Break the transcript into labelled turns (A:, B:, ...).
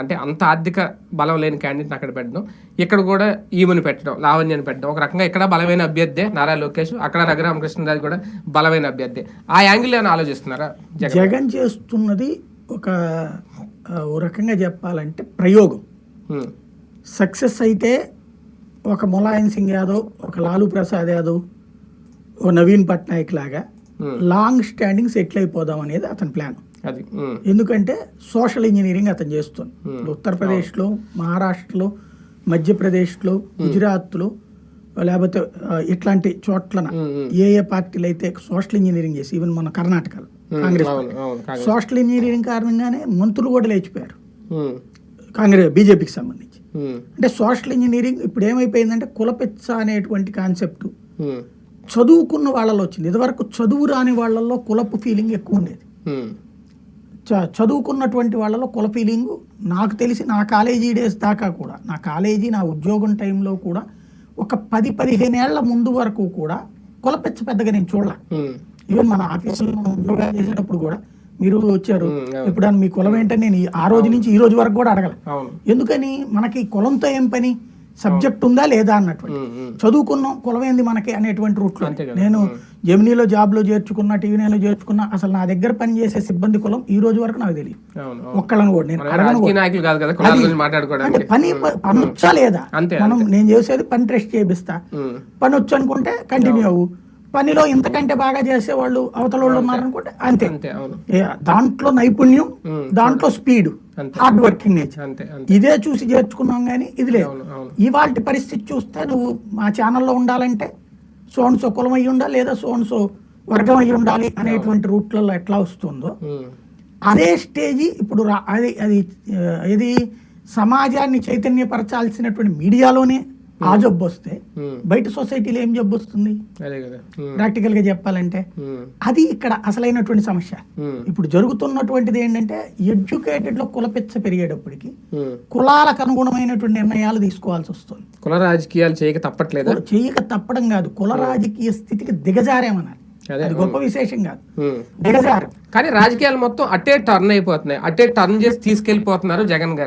A: అంటే అంత ఆర్థిక బలం లేని క్యాండిడేట్ అక్కడ పెట్టడం. ఇక్కడ కూడా ఈమెను పెట్టడం లావణ్యని పెట్టడం. ఒక రకంగా ఇక్కడ బలమైన అభ్యర్థి నారా లోకేష్ అక్కడ రఘురామకృష్ణరాజు కూడా బలమైన అభ్యర్థి. ఆ యాంగిల్ ఏమైనా ఆలోచిస్తున్నారా? జగన్.
B: జగన్ చేస్తున్నది ఒక ఓ రకంగా చెప్పాలంటే ప్రయోగం. సక్సెస్ అయితే ఒక ములాయం సింగ్ యాదవ్ ఒక లాలూ ప్రసాద్ యాదవ్ ఓ నవీన్ పట్నాయక్ లాగా. లాంగ్ స్టాండింగ్ సెటిల్ అయిపోదాం అనేది అతని ప్లాన్.
A: అది.
B: ఎందుకంటే సోషల్ ఇంజనీరింగ్ అతను చేస్తుంది. ఇప్పుడు ఉత్తరప్రదేశ్లో మహారాష్ట్రలో మధ్యప్రదేశ్లో గుజరాత్లో లేకపోతే ఇట్లాంటి చోట్లన ఏ ఏ పార్టీలు అయితే సోషల్ ఇంజనీరింగ్ చేసి ఈవెన్ మన కర్ణాటకలో కాంగ్రెస్ సోషల్ ఇంజనీరింగ్ కారణంగానే మంత్రులు కూడా లేచిపోయారు. కాంగ్రెస్ బీజేపీకి సంబంధించి. అంటే సోషల్ ఇంజనీరింగ్ ఇప్పుడు ఏమైపోయిందంటే కులపెచ్చ అనేటువంటి కాన్సెప్ట్. చదువుకున్న వాళ్ళలో వచ్చింది. ఇదివరకు చదువు రాని వాళ్ళల్లో కులపు ఫీలింగ్ ఎక్కువ ఉండేది. చదువుకున్నటువంటి వాళ్ళలో కుల ఫీలింగ్ నాకు తెలిసి నా కాలేజీ డేస్ దాకా కూడా నా కాలేజీ నా ఉద్యోగం టైంలో కూడా ఒక పది పదిహేను ఏళ్ళ ముందు వరకు కూడా కులపెచ్చ పెద్దగా నేను చూడలే. ఈవెన్ మన ఆఫీసులో మనం ఉద్యోగాలు చేసేటప్పుడు కూడా మీరు వచ్చారు. ఇప్పుడు మీ కులం ఏంటని నేను ఆ రోజు నుంచి ఈ రోజు వరకు కూడా అడగల. ఎందుకని? మనకి కులంతో ఏం పని? సబ్జెక్ట్ ఉందా లేదా అన్నటువంటి. చదువుకున్నాం కులం ఏంది మనకి అనేటువంటి రూట్లో. నేను జెమినీలో జాబ్లో చేర్చుకున్నా టీవీ నైన్లో చేర్చుకున్నా అసలు నా దగ్గర పని చేసే సిబ్బంది కులం ఈ రోజు వరకు నాకు తెలియదు. ఒక్కళ్ళని కూడా నేను పని పని వచ్చా లేదా? మనం నేను చేసేది పని ట్రెస్ట్ చేపిస్తా. పని వచ్చు అనుకుంటే కంటిన్యూ అవ్వు. పనిలో ఇంతకంటే బాగా చేసే వాళ్ళు అవతల వాళ్ళు ఉన్నారనుకుంటే అంతే. దాంట్లో నైపుణ్యం దాంట్లో స్పీడ్. హార్డ్ వర్కింగ్ నేచర్ ఇదే చూసి చేర్చుకున్నాం కానీ ఇది లేదు. ఇవాళ పరిస్థితి చూస్తే నువ్వు మా ఛానల్లో ఉండాలంటే సోన్సో కులం అయి ఉండాలి లేదా సోన్సో వర్గం అయి ఉండాలి అనేటువంటి రూట్లలో ఎట్లా వస్తుందో అదే స్టేజి ఇప్పుడు అది అది ఇది సమాజాన్ని చైతన్యపరచాల్సినటువంటి మీడియాలోనే ఆ జబ్బు వస్తే
A: ఉమ్,
B: బయట సొసైటీలో ఏం జబ్బు వస్తుంది? ప్రాక్టికల్గా చెప్పాలంటే అది ఇక్కడ అసలైనటువంటి సమస్య. ఇప్పుడు జరుగుతున్నటువంటిది ఏంటంటే ఎడ్యుకేటెడ్లో కులపెచ్చ పెరిగేటప్పటికి. కులాలకు అనుగుణమైనటువంటి నిర్ణయాలు తీసుకోవాల్సి వస్తుంది.
A: కుల రాజకీయాలు చేయక తప్పట్లేదా?
B: చేయక తప్పడం కాదు. కుల రాజకీయ స్థితికి దిగజారేమన్నారు.
A: అదే.
B: గొప్ప విశేషం కాదు. దిగజారం
A: కానీ రాజకీయాలు మొత్తం అట్టే టర్న్ అయిపోతున్నాయి. అట్టే టర్న్ చేసి తీసుకెళ్ళిపోతున్నారు జగన్ గారు.